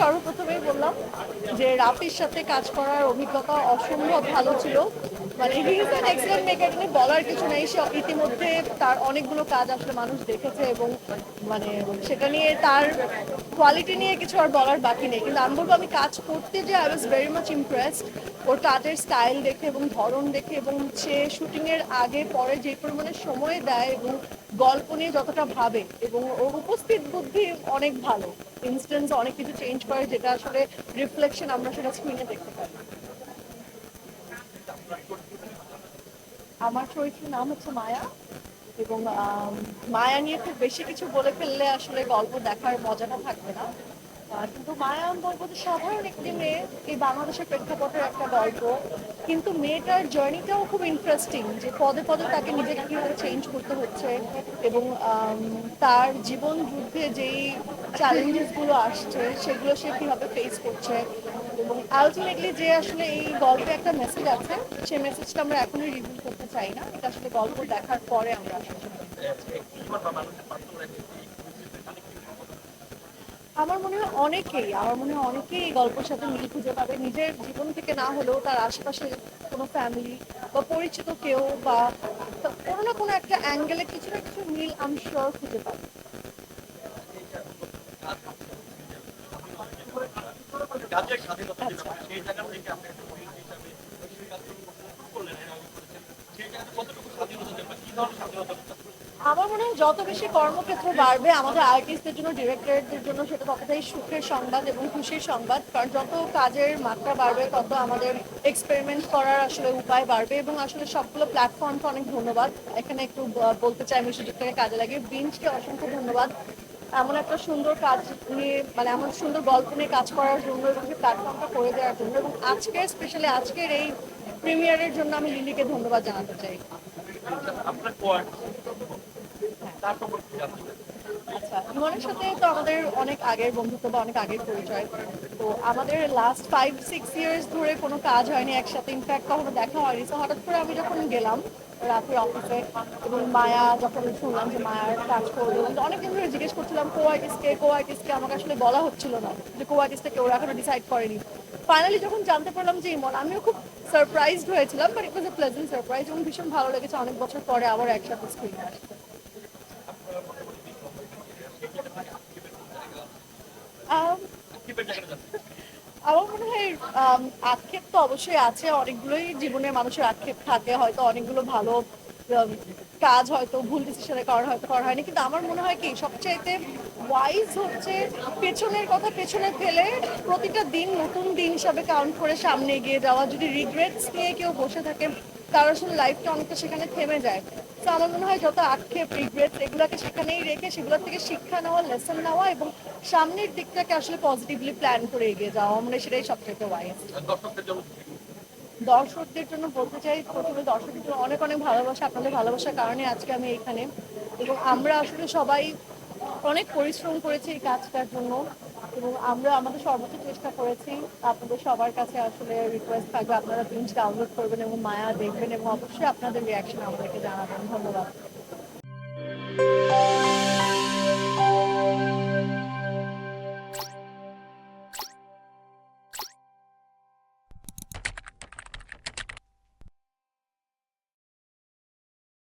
সর্বপ্রথমেই বললাম যে রাফির সাথে কাজ করার অভিজ্ঞতা অসম্ভব ভালো ছিল। মানে he is an excellent maker নিয়ে বলার কিছু নেই, সে ইতিমধ্যে তার অনেকগুলো কাজ আসলে মানুষ দেখেছে এবং মানে সেটা নিয়ে তার কোয়ালিটি নিয়ে কিছু আর বলার বাকি নেই। কিন্তু আমি বলব আমি কাজ করতে যে I was very much impressed ওর কাজের স্টাইল দেখে এবং ধরন দেখে এবং সে শুটিংয়ের আগে, পরে যে পরিমাণে সময় দেয় এবং গল্প নিয়ে যতটা ভাবে এবং ওর উপস্থিত বুদ্ধি অনেক ভালো। ইনস্টেন্স অনেক কিছু চেঞ্জ করে যেটা আসলে রিফ্লেকশন আমরা সেটা স্ক্রিনে দেখতে পাই। আমার চরিত্রের নাম হচ্ছে মায়া এবং মায়া নিয়ে খুব বেশি কিছু বলে ফেললে আসলে গল্প দেখার মজাটা থাকবে না। কিন্তু মায়া আমি বলব যে সাধারণ একটি মেয়ে। এই বাংলাদেশের প্রেক্ষাপটের একটা গল্প। কিন্তু মেয়েটার জার্নিটাও খুব ইন্টারেস্টিং যে পদে পদে তাকে নিজেকে কীভাবে চেঞ্জ করতে হচ্ছে এবং তার জীবন যুদ্ধে যেই চ্যালেঞ্জেসগুলো আসছে, সেগুলো সে কীভাবে ফেস করছে এবং আলটিমেটলি যে আসলে এই গল্পে একটা মেসেজ আছে সেই মেসেজটা আমরা এখনই রিভিউ করতে চাই না। এটা আসলে গল্প দেখার পরে আমরা আসলে আমার মনে হয় অনেকেই, আমার মনে হয় অনেকেই এই গল্পের সাথে মিল খুঁজে পাবে। নিজের জীবন থেকে না হলেও তার আশেপাশে কোনো ফ্যামিলি বা পরিচিত কেউ বা কোনো না কোনো একটা অ্যাঙ্গেলে কিছু না কিছু মিল আমি শিওর খুঁজে পাবে একটা মহিলা হিসাবে সেই কাজগুলো করলেন, এর আগে করেছেন। সেই জায়গাতে কতটুকু স্বাধীনতা দেন বা কি ধরনের স্বাধীনতা দেন? আমার মনে হয় যত বেশি কর্মক্ষেত্র বাড়বে, আমাদের আর্টিস্টদের জন্য ডিরেক্টরদের জন্য সেটা ততটাই সুখের সংবাদ এবং খুশির সংবাদ। কারণ যত কাজের মাত্রা বাড়বে, তত আমাদের এক্সপেরিমেন্ট করার আসলে উপায় বাড়বে এবং আসলে সবগুলো প্ল্যাটফর্মকে অনেক ধন্যবাদ। এখানে একটু বলতে চাই, আমি সুযোগটাকে কাজে লাগিয়ে। বিঞ্চকে অসংখ্য ধন্যবাদ। এমন একটা সুন্দর কাজ নিয়ে মানে এমন সুন্দর গল্প নিয়ে কাজ করার জন্য এবং সেই প্ল্যাটফর্মটা করে দেওয়ার জন্য এবং আজকে স্পেশালি আজকের এই প্রিমিয়ারের জন্য আমি লিলিকে ধন্যবাদ জানাতে চাই। আপনার আচ্ছা তো আমাদের লাস্ট ফাইভ সিক্স ইয়ার্স ধরে কোনো কাজ হয়নি একসাথে। ইনফ্যাক্ট কখনো দেখা হয়নি। আমি যখন ধরে জিজ্ঞেস করছিলাম আমাকে আসলে বলা হচ্ছিল না যে কো আর্টিস্টকে ওরা এখনও ডিসাইড করেনি। ফাইনালি যখন জানতে পারলাম যে ইমন, আমিও খুব সারপ্রাইজড হয়েছিলাম বাট ইট এ সারপ্রাইজ ভীষণ ভালো লেগেছে। অনেক বছর পরে আবার একসাথে স্ক্রিনে আসতে আম, আক্ষেপের জায়গাটা জানতে চাই। আমার মনে হয় আক্ষেপ তো অবশ্যই আছে। অনেকগুলোই জীবনে মানুষের আক্ষেপ থাকে। হয়তো অনেকগুলো ভালো কাজ হয়তো, ভুল ডিসিশনের কারণে হয়তো করা হয়নি। কিন্তু আমার মনে হয় কি, সবচাইতে ওয়াইজ হচ্ছে পেছনের কথা পেছনে ফেলে প্রতিটা দিন নতুন দিন হিসাবে কাউন্ট করে সামনে এগিয়ে যাওয়া। যদি রিগ্রেটস নিয়ে কেউ বসে থাকে তার আসলে লাইফটা অনেকটা সেখানে থেমে যায়। তো আমার মনে হয় যত আক্ষেপ রিগ্রেট এগুলোকে সেখানেই রেখে সেগুলোর থেকে শিক্ষা নেওয়া লেসন নেওয়া এবং সামনের দিকটাকে আসলে পজিটিভলি প্ল্যান করে এগিয়ে যাওয়া আমার মনে সেটাই সবচেয়ে ওয়াইজ দর্শকদের জন্য বলতে চাই প্রথমে দর্শকদের জন্য অনেক অনেক ভালোবাসা আপনাদের ভালোবাসার কারণে আজকে আমি এখানে। এবং আমরা আসলে সবাই অনেক পরিশ্রম করেছি এই কাজটার জন্য। এবং আমরা আমাদের সর্বোচ্চ চেষ্টা করেছি, আপনাদের সবার কাছে আসলে রিকোয়েস্ট থাকবে, আপনারা প্রিন্ট ডাউনলোড করবেন এবং মায়া দেখবেন এবং অবশ্যই আপনাদের রিয়াকশন আমাদেরকে জানাবেন। ধন্যবাদ।